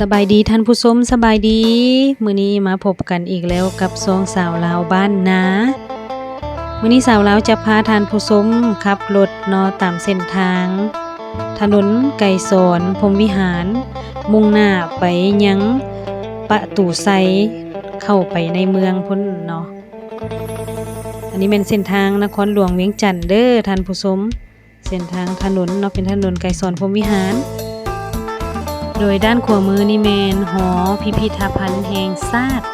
สบายดีท่านผู้ชมสบายดี มื้อนี้มาพบกันอีกแล้วกับซองสาวลาวบ้านนามื้อนี้สาวลาวจะพาท่านผู้ชมขับรถนอตามเส้นทาง ถนนไก่สอนพรมวิหาร มุ่งหน้าไปยังประตูไซเข้าไปในเมืองพุ่นเนาะอันนี้เป็นเส้นทางนครหลวงเวียงจันทน์เด้อท่านผู้ชมเส้นทางถนนเนาะเป็นถนนไก่สอนพรมวิหาร โดยด้านขวามือนี่แมนหอพิพิธภัณฑ์แห่งชาติ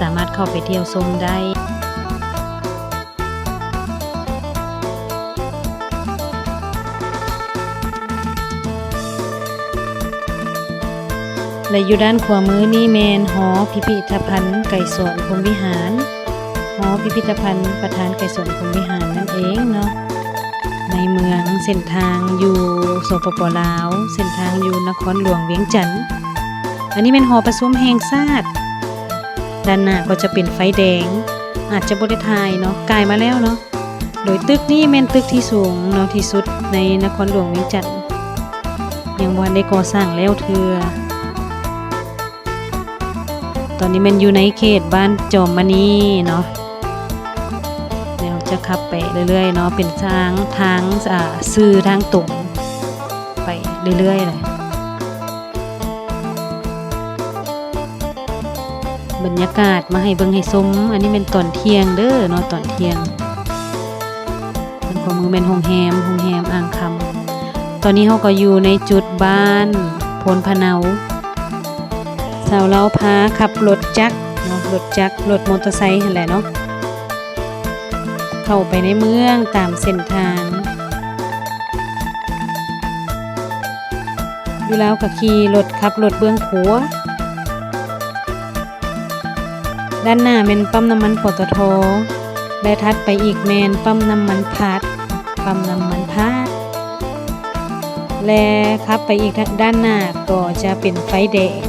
สามารถเข้าไปเที่ยวชมได้และอยู่ด้านขวามือนี่แมนหอพิพิธภัณฑ์ไก่สวนพรมวิหาร หอพิพิธภัณฑ์ประธานไก่สวนพรมวิหารนั่นเองเนาะ เส้นทางอยู่สปปลาว เส้นทางอยู่นครหลวงเวียงจันทน์อันนี้เป็นหอประชุมแห่งชาติด้านหน้าก็จะเป็นไฟแดง อาจจะบริทายเนาะกลายมาแล้วเนาะโดยตึกนี้เป็นตึกที่สูงเนาะที่สุดในนครหลวงเวียงจันทน์ยังวันได้ก่อสร้างแล้วเทือตอนนี้มันอยู่ในเขตบ้านจอมมณีเนาะ จะขับไปเรื่อยๆเนาะเป็นทางทางซื่อทางตรงไปเรื่อยๆเลยบรรยากาศมาให้เบิ่งให้ชมอันนี้เป็นตอนเที่ยงเด้อเนาะตอนเที่ยงมันก็มือเป็นโรงแรมโรงแรมอ่างคำตอนนี้เขาก็อยู่ในจุดบ้านโพนพะเนาสาวเราพาขับรถจักรเนาะรถจักรรถมอเตอร์ไซค์นั่นแหละเนาะ เข้าไปในเมืองตามเส้นทาง อยู่แล้วก็ขี่รถขับรถเบื้องขัว ด้านหน้าเป็นปั๊มน้ำมันปตทและทัดไปอีกแมนปั๊มน้ำมันพาดปั๊มน้ำมันพาดและขับไปอีกด้านหน้าก็จะเป็นไฟแดง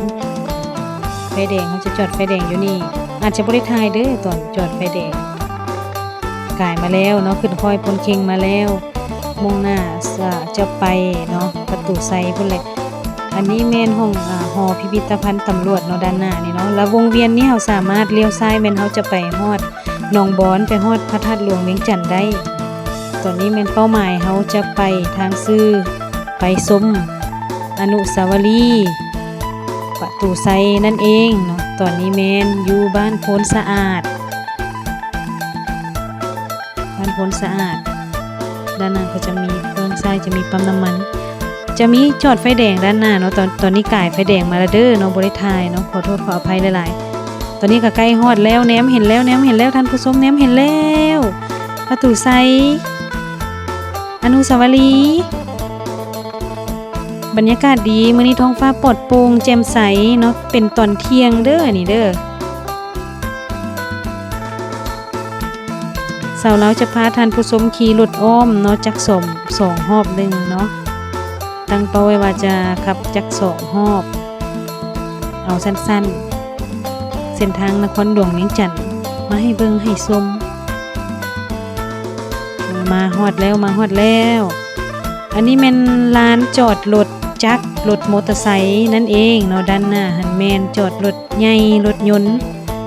ไฟแดงเขาจะจอดไฟแดงอยู่นี่อาจจะบริทายเด้อตอนจอดไฟแดง กายมาแล้วเนาะขึ้นคอยพลเคิงมาแล้ว มุ่งหน้าจะไปเนาะประตูไซพุ่นแหละอันนี้แม่นห้องหอพิพิธภัณฑ์ตำรวจเนาะด้านหน้านี่เนาะแล้ววงเวียนนี้เราสามารถเลี้ยวซ้ายแม่นเขาจะไปฮอดหนองบอนไปฮอดพระธาตุหลวงเวียงจันทน์ได้ตอนนี้แม่นเป้าหมายเขาจะไปทางซื่อไปชมอนุสาวรีย์ประตูไซนั่นเองเนาะตอนนี้แม่นอยู่บ้านโพนสะอาด บ้านพ้นสะอาด ด้านหน้าก็จะมีเบื้องซ้จะมีปั๊มน้ำมัน จะมีจอดไฟแดงด้านหน้าเนาะตอนตอนนี้ก่ายไฟแดงมาแล้วเด้อเนาะบริทายเนาะขอโทษขออภัยหลายๆ ตอนนี้ก็ใกล้ฮอดแล้วแนมเห็นแล้วแนมเห็นแล้วท่านผู้ชมแนมเห็นแล้วประตูไซอนุสาวรีย์บรรยากาศดีมื้อนี้ท้องฟ้าปลอดโปร่งแจ่มใสเนาะเป็นตอนเที่ยงเด้อนี่เด้อ สาวเราจะพาท่านผู้ชมขี่รถอ้อมเนาะจักสมสองหอบหนึ่งเนาะตั้งเป้าไว้ว่าจะขับจักสองหอบ เอาสั้นๆ เส้นทางนครหลวงเวียงจันทน์มาให้เบิ่งให้ชมมาฮอดแล้วมาฮอดแล้ว อันนี้แม่นลานจอดรถจักรรถมอเตอร์ไซค์นั่นเองเนาะด้านหน้าหันแมนจอดรถใหญ่รถยนต์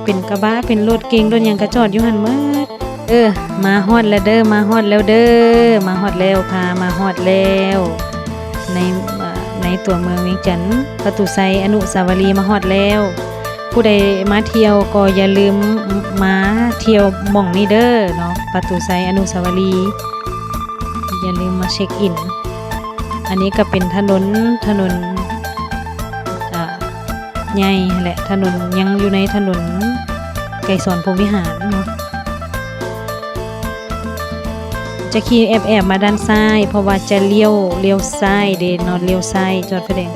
เป็นกระบะเป็นรถเก๋งรถยังก็จอดอยู่หันหมด เออมาฮอดแล้วเด้อมาฮอดแล้วเด้อมาฮอดแล้วพามาฮอดแล้วในในตัวเมืองเวียงจันทน์ประตูไซอนุสาวรีย์มาฮอดแล้ว ผู้ใดมาเที่ยวก็อย่าลืมมาเที่ยวม่องนี้เด้อเนาะประตูไซอนุสาวรีย์อย่าลืมมาเช็คอิน อันนี้ก็เป็นถนนถนนใหญ่แหละถนนยังอยู่ในถนนไก่สอนพรมวิหารเนาะ จะขี่แอบแอบมาด้านซ้าย เพราะว่าจะเลี้ยวเลี้ยวซ้ายเดนนอนเลี้ยวซ้ายจอดไฟแดง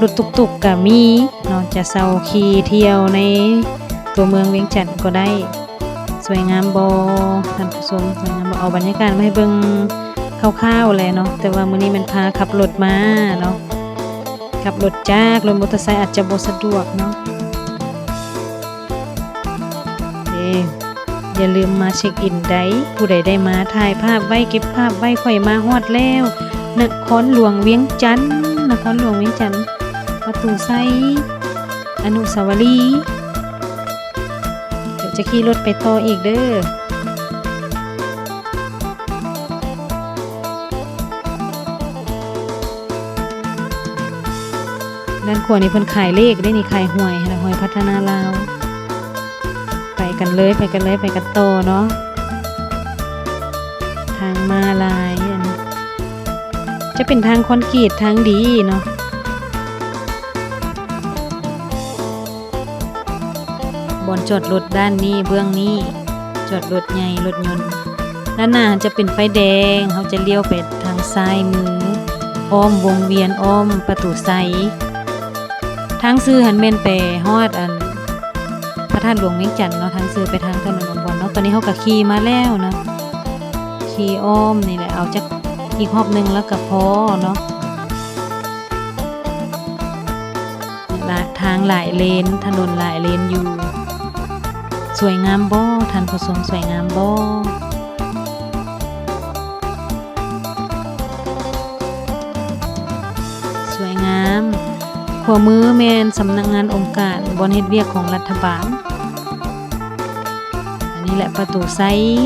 รถตุกๆกก็มีนาะจะเซาขี่เที่ยวในตัวเมืองเวียงจันทน์ก็ได้ สวยงามบอท่านผู้ชมสวยงามบ่เอาบรรยากาศมาให้เบิ่งคร่าวๆเลยเนาะแต่ว่ามื้อนี้มันพาขับรถมาเนาะขับรถจากรถมอเตอร์ไซค์อาจจะบ่สะดวกเนาะเด้ อย่าลืมมาเช็คอินได้ผู้ใดได้มาถ่ายภาพไว้เก็บภาพไว้ข่อยมาฮอดแล้วนครหลวงเวียงจันทน์นครหลวงเวียงจันทน์ประตูไซอนุสาวรีย์เดี๋ยวจะขี่รถไปต่ออีกเด้อด้านขวานี่เพิ่นขายเลขได้นี่ขายหวยนะหวยพัฒนาลาว ไปกันเลยไปกันเลยไปกันโตเนาะทางมาลายอันจะเป็นทางคอนกรีตทางดีเนาะบอนจอดรถด้านนี้เบื้องนี้จอดรถใหญ่รถยนต์ด้านหน้าจะเป็นไฟแดงเขาจะเลี้ยวไปทางซ้ายมืออ้อมวงเวียนอ้อมประตูไซทางซื้อหันเมนไปฮอดอัน ธาตุหลวงเวียงจันทน์เนาะทางซื้อไปทางถนนอุบลเนาะตอนนี้เขาก็ขี่มาแล้วนะขี่อ้อมนี่แหละเอาจักอีกรอบหนึ่งแล้วก็พอเนาะละทางหลายเลนถนนหลายเลนอยู่ สวยงามบ่ท่านผู้ชมสวยงามบ่สวยงามขวามือแมนสำนักงานองค์การบอนเฮ็ดเวียกของรัฐบาล นนี้แหละประตูไซ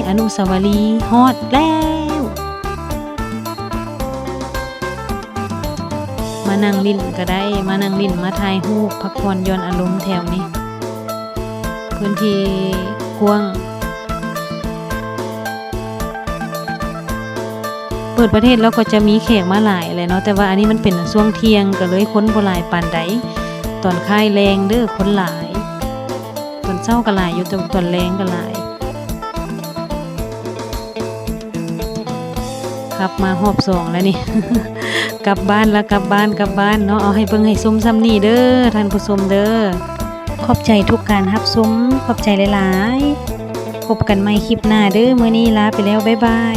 อนุสาวรีย์ฮอดแล้ว มานั่งลิ้นก็ได้ มานั่งลิ้นมาถ่ายรูปพักผ่อนหย่อนอารมณ์แถวนี้ พื้นที่กว้าง เปิดประเทศแล้วก็จะมีแขกมาหลายเลยเนาะ แต่ว่าอันนี้มันเป็นช่วงเที่ยงก็เลยค้นบ่หลายปานใดตอนค่ายแรงเด้อคนหลายตอนเช้าก็หลายอยู่แต่ตอนแรงก็หลาย ขับมาหอบสองแล้วนี่ กลับบ้านแล้วกลับบ้านกลับบ้านเนาะเอาให้เบิ่งให้ซุมซ้ำนี่เด้อท่านผู้ชมเด้อขอบใจทุกการรับซุมขอบใจหลายๆพบกันใหม่คลิปหน้าเด้อมื้อนี้ลาไปแล้วบ๊ายบาย